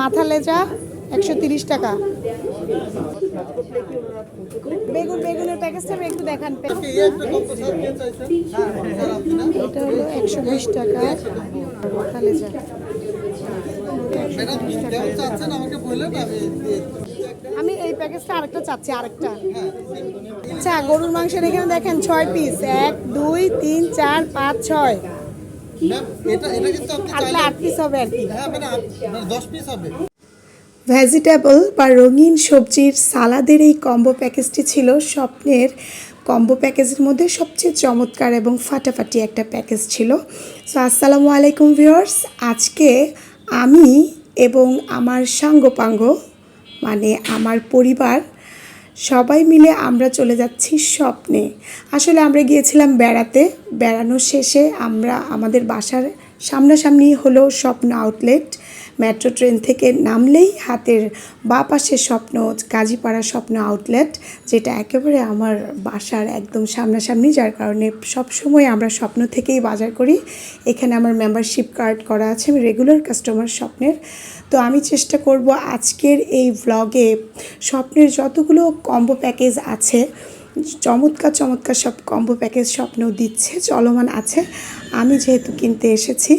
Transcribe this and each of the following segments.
মাথা লেজা একশো তিরিশ টাকা। বেগুন, বেগুনের প্যাকেজটা একটু দেখান। এটা হলো একশো বিশ টাকা। মাথা লেজা। আমি এই প্যাকেজটা আরেকটা চাচ্ছি, আরেকটা। আচ্ছা গরুর মাংসের এখানে দেখেন ছয় পিস এক, দুই, তিন, চার, পাঁচ, ছয়। ভেজিটেবল বা রঙিন সবজির সালাদের এই কম্বো প্যাকেজটি ছিল স্বপ্নের কম্বো প্যাকেজের মধ্যে সবচেয়ে চমৎকার এবং ফাটাফাটি একটা প্যাকেজ ছিল। সো আসসালামু আলাইকুম ভিউয়ার্স আজকে আমি এবং আমার সাঙ্গপাঙ্গ মানে আমার পরিবার সবাই মিলে আমরা চলে যাচ্ছি স্বপ্নে। আসলে আমরা গিয়েছিলাম বেড়াতে। বেড়ানোর শেষে আমরা, আমাদের বাসার সামনাসামনি হলো স্বপ্ন আউটলেট মেট্রো ট্রেন থেকে নামলেই হাতের বা পাশে স্বপ্ন কাজীপাড়া স্বপ্ন আউটলেট যেটা একেবারে আমার বাসার একদম সামনাসামনি, যার কারণে সব সময় আমরা স্বপ্ন থেকেই বাজার করি। এখানে আমার মেম্বারশিপ কার্ড করা আছে, আমি রেগুলার কাস্টমার স্বপ্নের। তো আমি চেষ্টা করব আজকের এই ভ্লগে স্বপ্নের যতগুলো কম্বো প্যাকেজ আছে, চমৎকার চমৎকার সব কম্বো প্যাকেজ স্বপ্ন দিচ্ছে, চলমান আছে। আমি যেহেতু কিনতে এসেছি,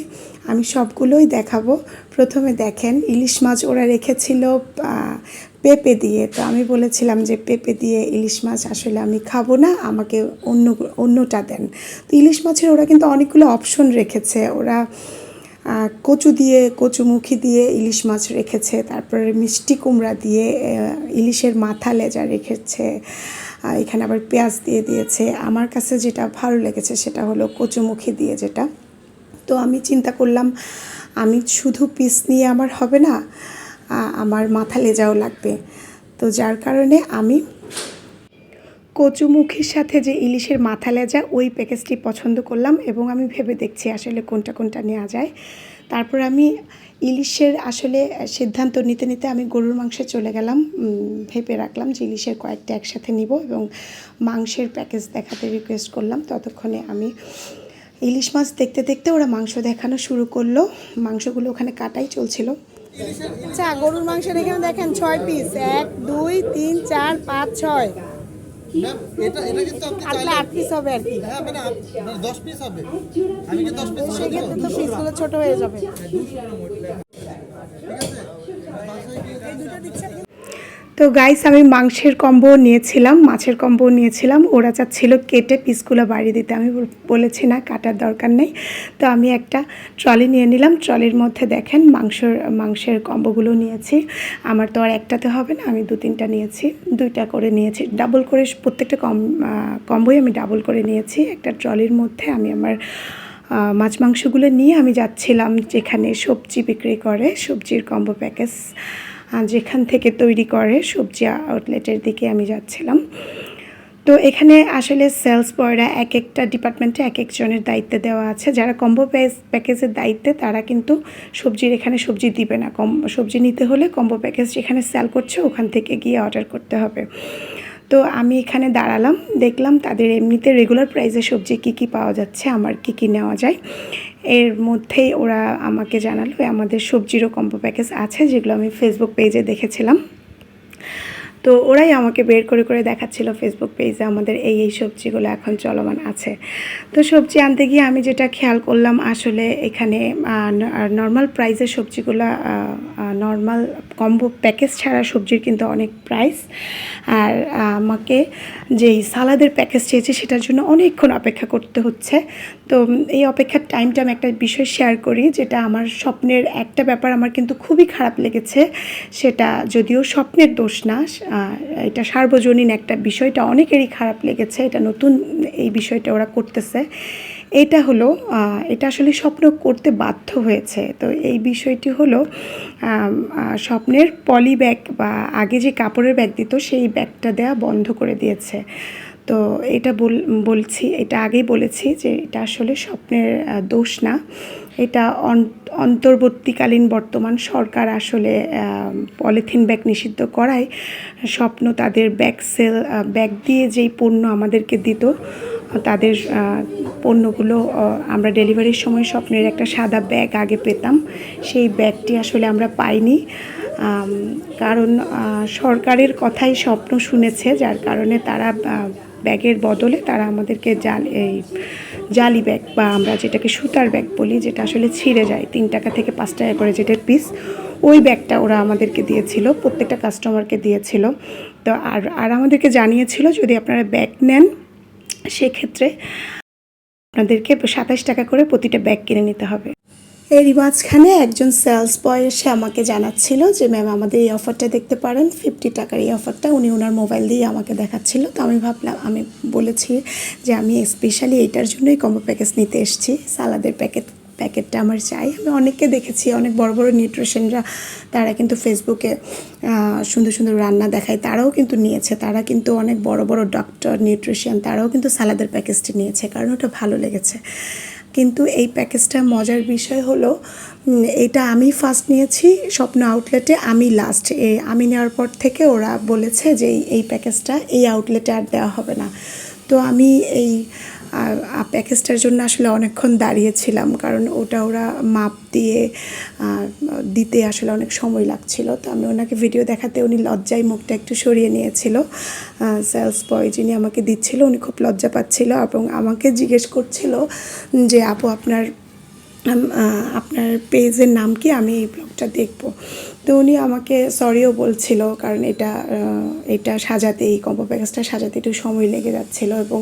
আমি সবগুলোই দেখাবো। প্রথমে দেখেন, ইলিশ মাছ ওরা রেখেছিল পেঁপে দিয়ে। তো আমি বলেছিলাম যে পেঁপে দিয়ে ইলিশ মাছ আসলে আমি খাব না, আমাকে অন্য, অন্যটা দেন। তো ইলিশ মাছের ওরা কিন্তু অনেকগুলো অপশন রেখেছে। ওরা কচু দিয়ে কচুমুখি দিয়ে ইলিশ মাছ রেখেছে, তারপরে মিষ্টি কুমড়া দিয়ে ইলিশের মাথা লেজা রেখেছে এখানে আবার পেঁয়াজ দিয়ে দিয়েছে। আমার কাছে যেটা ভালো লেগেছে সেটা হলো কচুমুখি দিয়ে যেটা। তো আমি চিন্তা করলাম, আমি শুধু পিস নিয়ে আমার হবে না আমার মাথা লেজাও লাগবে। তো যার কারণে আমি কচুমুখির সাথে যে ইলিশের মাথা লেজা, ওই প্যাকেজটি পছন্দ করলাম এবং আমি ভেবে দেখছি আসলে কোনটা কোনটা নেওয়া যায়। তারপর আমি ইলিশের আসলে সিদ্ধান্ত নিতে নিতে আমি গরুর মাংসে চলে গেলাম। ভেবে রাখলাম যে ইলিশের কয়েকটা একসাথে নিব এবং মাংসের প্যাকেজ দেখাতে রিকোয়েস্ট করলাম। ততক্ষণে আমি ইলিশ মাছ দেখতে দেখতে ওরা মাংস দেখানো শুরু করল। মাংসগুলো ওখানে কাটাই চলছিল। আচ্ছা গরুর মাংসের এখানে দেখেন ছয় পিস এক, দুই, তিন, চার, পাঁচ, ছয়। ম্যাম এটা এটা কিন্তু আপনি চাইলে আট পিস হবে আর কি। হ্যাঁ মানে আপ- মানে দশ পিস হবে। আমি কি দশ পিস সেক্ষেত্রে তো পিসগুলো ছোট হয়ে যাবে। তো গাইস আমি মাংসের কম্বো নিয়েছিলাম, মাছের কম্বো নিয়েছিলাম। ওরা চাচ্ছিল কেটে পিসগুলো বাড়ি দিতে। আমি বলেছি না, কাটার দরকার নেই। তো আমি একটা ট্রলি নিয়ে নিলাম। ট্রলির মধ্যে দেখেন, মাংসর, মাংসের কম্বোগুলো নিয়েছি। আমার তো আর একটাতে হবে না, আমি দু তিনটা নিয়েছি। দুইটা করে নিয়েছি। ডাবল করে প্রত্যেকটা কম কম্বোই আমি ডাবল করে নিয়েছি। একটা ট্রলির মধ্যে আমি আমার মাছ মাংসগুলো নিয়ে আমি যাচ্ছিলাম যেখানে সবজি বিক্রি করে। সবজির কম্বো প্যাকেজ যেখান থেকে তৈরি করে সবজি আউটলেটের দিকে আমি যাচ্ছিলাম। তো এখানে আসলে সেলস বয়রা এক একটা ডিপার্টমেন্টে এক একজনের দায়িত্বে দেওয়া আছে। যারা কম্বো প্যাকেজের দায়িত্বে, তারা কিন্তু সবজির এখানে সবজি দিবে না। কম সবজি নিতে হলে কম্বো প্যাকেজ যেখানে সেল করছে, ওখান থেকে গিয়ে অর্ডার করতে হবে। তো আমি এখানে দাঁড়ালাম, দেখলাম তাদের এমনিতে রেগুলার প্রাইসে সবজি কী কী পাওয়া যাচ্ছে, আমার কী কী নেওয়া যায়। এর মধ্যেই ওরা আমাকে জানালো, আমাদের সবজিরও কম্বো প্যাকেজ আছে যেগুলো আমি ফেসবুক পেজে দেখেছিলাম। তো ওরাই আমাকে বের করে করে দেখাচ্ছিল ফেসবুক পেজে আমাদের এই এই সবজিগুলো এখন চলমান আছে। তো সবজি আনতে গিয়ে আমি যেটা খেয়াল করলাম আসলে এখানে নর্মাল প্রাইসের সবজিগুলো নর্মাল কম্বো প্যাকেজ ছাড়া সবজির কিন্তু অনেক প্রাইস আর আমাকে যেই সালাদের প্যাকেজ চেয়েছি সেটার জন্য অনেকক্ষণ অপেক্ষা করতে হচ্ছে। তো এই অপেক্ষার টাইমটা আমি একটা বিষয় শেয়ার করি যেটা আমার স্বপ্নের একটা ব্যাপার আমার কিন্তু খুবই খারাপ লেগেছে। সেটা যদিও স্বপ্নের দোষ না এটা সার্বজনীন একটা বিষয়টা অনেকেরই খারাপ লেগেছে, এটা নতুন এই বিষয়টা ওরা করতেছে। এটা হলো এটা আসলে স্বপ্ন করতে বাধ্য হয়েছে। তো এই বিষয়টি হলো স্বপ্নের পলি ব্যাগ বা আগে যে কাপড়ের ব্যাগ দিত, সেই ব্যাগটা দেওয়া বন্ধ করে দিয়েছে। তো এটা বল, বলছি, এটা আগেই বলেছি যে এটা আসলে স্বপ্নের দোষ না। এটা অন- অন্তর্বর্তীকালীন বর্তমান সরকার আসলে পলিথিন ব্যাগ নিষিদ্ধ করায়, স্বপ্ন তাদের ব্যাগ সেল ব্যাগ দিয়ে যেই পণ্য আমাদেরকে দিত, তাদের পণ্যগুলো আমরা ডেলিভারির সময় স্বপ্নের একটা সাদা ব্যাগ আগে পেতাম। সেই ব্যাগটি আসলে আমরা পাইনি। কারণ সরকারের কথাই স্বপ্ন শুনেছে, যার কারণে তারা ব্যাগের বদলে তারা আমাদেরকে জাল, এই জালি ব্যাগ বা আমরা যেটাকে সুতার ব্যাগ বলি, যেটা আসলে ছিঁড়ে যায়, তিন টাকা থেকে পাঁচ টাকা করে যেটার পিস ওই ব্যাগটা ওরা আমাদেরকে দিয়েছিল, প্রত্যেকটা কাস্টমারকে দিয়েছিল। তো আর আর আমাদেরকে জানিয়েছিল যদি আপনারা ব্যাগ নেন, সেক্ষেত্রে আপনাদেরকে সাতাশ টাকা করে প্রতিটা ব্যাগ কিনে নিতে হবে। এরই মাঝখানে একজন সেলস বয় এসে আমাকে জানাচ্ছিল যে ম্যাম আমাদের এই অফারটা দেখতে পারেন। ফিফটি টাকার এই অফারটা উনি ওনার মোবাইল দিয়ে আমাকে দেখাচ্ছিল। তো আমি ভাবলাম, আমি বলেছি যে, আমি স্পেশালি এটার জন্যই কম্বো প্যাকেজ নিতে এসেছি। সালাদের প্যাকেট প্যাকেটটা আমার চাই। আমি অনেককে দেখেছি, অনেক বড় বড় নিউট্রিশনরা তারা কিন্তু ফেসবুকে সুন্দর সুন্দর রান্না দেখায়। তারাও কিন্তু নিয়েছে। তারা কিন্তু অনেক বড় বড় ডক্টর নিউট্রিশন তারাও কিন্তু সালাদের প্যাকেজটি নিয়েছে, কারণ ওটা ভালো লেগেছে। কিন্তু এই প্যাকেজটা মজার বিষয় হলো এটা আমি ফার্স্ট নিয়েছি স্বপ্ন আউটলেটে আমি লাস্ট এ, আমি নেওয়ার পর থেকে ওরা বলেছে যে এই- প্যাকেজটা এই আউটলেটে আর দেওয়া হবে না। তো আমি এই প্যাকেজটার জন্য আসলে অনেকক্ষণ দাঁড়িয়েছিলাম, কারণ ওটা ওরা মাপ দিয়ে দিতে আসলে অনেক সময় লাগছিল। তো আমি ওনাকে ভিডিও দেখাতে উনি লজ্জায় মুখটা একটু সরিয়ে নিয়েছিল। সেলস বয় যিনি আমাকে দিচ্ছিল, উনি খুব লজ্জা পাচ্ছিল এবং আমাকে জিজ্ঞেস করছিল যে, আপু, আপনার আপনার পেজের নাম কি? আমি এই ব্লগটা দেখব। তো উনি আমাকে সরিও বলছিল কারণ এটা এটা সাজাতে এই কম্বো প্যাকেজটা সাজাতে একটু সময় লেগে যাচ্ছিল এবং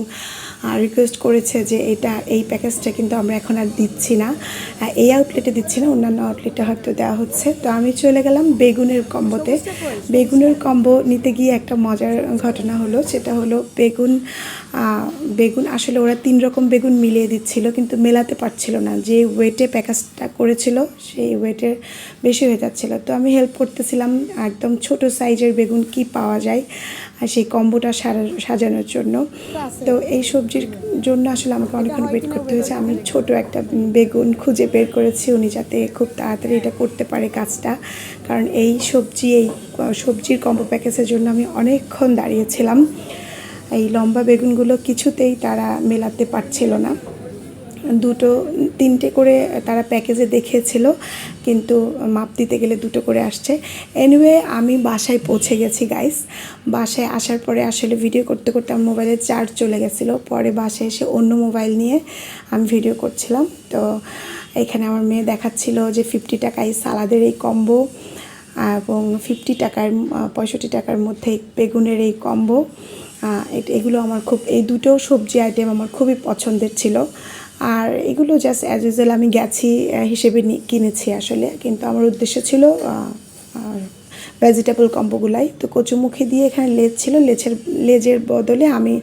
রিকোয়েস্ট করেছে যে এটা এই প্যাকেজটা কিন্তু আমরা এখন আর দিচ্ছি না। এই আউটলেটে দিচ্ছি না অন্যান্য আউটলেটে হয়তো দেওয়া হচ্ছে। তো আমি চলে গেলাম বেগুনের কম্বোতে বেগুনের কম্বো নিতে গিয়ে একটা মজার ঘটনা হলো সেটা হলো বেগুন বেগুন আসলে ওরা তিন রকম বেগুন মিলিয়ে দিচ্ছিল কিন্তু মেলাতে পারছিল না। যে ওয়েটে প্যাকেজটা করেছিল সেই ওয়েটের বেশি হয়ে যাচ্ছিল। তো আমি হেল্প করতেছিলাম, একদম ছোট সাইজের বেগুন কি পাওয়া যায়, আর সেই কম্বোটা সাজানোর জন্য। তো এই সবজির জন্য আসলে আমাকে অনেকক্ষণ ওয়েট করতে হয়েছে। আমি ছোট একটা বেগুন খুঁজে বের করেছি, উনি যাতে খুব তাড়াতাড়ি এটা করতে পারে কাজটা। কারণ এই সবজি, এই সবজির কম্বো প্যাকেজের জন্য আমি অনেকক্ষণ দাঁড়িয়েছিলাম। এই লম্বা বেগুনগুলো কিছুতেই তারা মেলাতে পারছিল না। দুটো, তিনটে করে তারা প্যাকেজে দেখিয়েছিল, কিন্তু মাপ দিতে গেলে দুটো করে আসছে। এনিওয়ে আমি বাসায় পৌঁছে গেছি গাইস বাসায় আসার পরে আসলে ভিডিও করতে করতে আমার মোবাইলের চার্জ চলে গেছিল। পরে বাসায় এসে অন্য মোবাইল নিয়ে আমি ভিডিও করছিলাম। তো এখানে আমার মেয়ে দেখাচ্ছিল যে ফিফটি টাকায় সালাদের এই কম্বো এবং ফিফটি টাকার, পঁয়ষট্টি টাকার মধ্যে বেগুনের এই কম্বো এগুলো আমার খুব, এই দুটো সবজি আইটেম আমার খুবই পছন্দের ছিল। আর এগুলো জাস্ট অ্যাজ ইউজুয়াল আমি গেছি হিসেবে কিনেছি আসলে। কিন্তু আমার উদ্দেশ্য ছিল ভেজিটেবল কম্বোগুলাই। তো কচুমুখী দিয়ে এখানে লেজ ছিল, লেজের লেজের বদলে আমি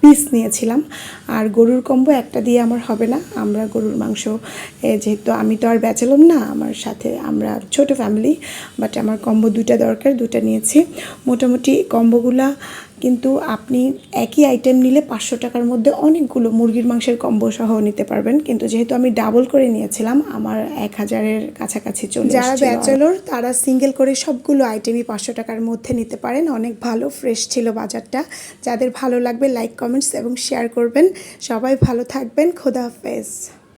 পিস নিয়েছিলাম। আর গরুর কম্বো একটা দিয়ে আমার হবে না। আমরা গরুর মাংস যেহেতু আমি তো আর ব্যাচেলর না, আমার সাথে আমরা ছোট ফ্যামিলি বাট আমার কম্বো দুটা দরকার দুটা নিয়েছি। মোটামুটি কম্বোগুলা কিন্তু আপনি একই আইটেম নিলে পাঁচশো টাকার মধ্যে অনেকগুলো মুরগির মাংসের কম্বো সহ নিতে পারবেন। কিন্তু যেহেতু আমি ডাবল করে নিয়েছিলাম আমার এক হাজারের কাছাকাছি চলে যারা ব্যাচেলর তারা সিঙ্গেল করে সবগুলো আইটেমই পাঁচশো টাকার মধ্যে নিতে পারেন। অনেক ভালো ফ্রেশ ছিল বাজারটা। যাদের ভালো লাগবে লাইক কমেন্টস এবং শেয়ার করবেন। সবাই ভালো থাকবেন। খোদা হাফেজ।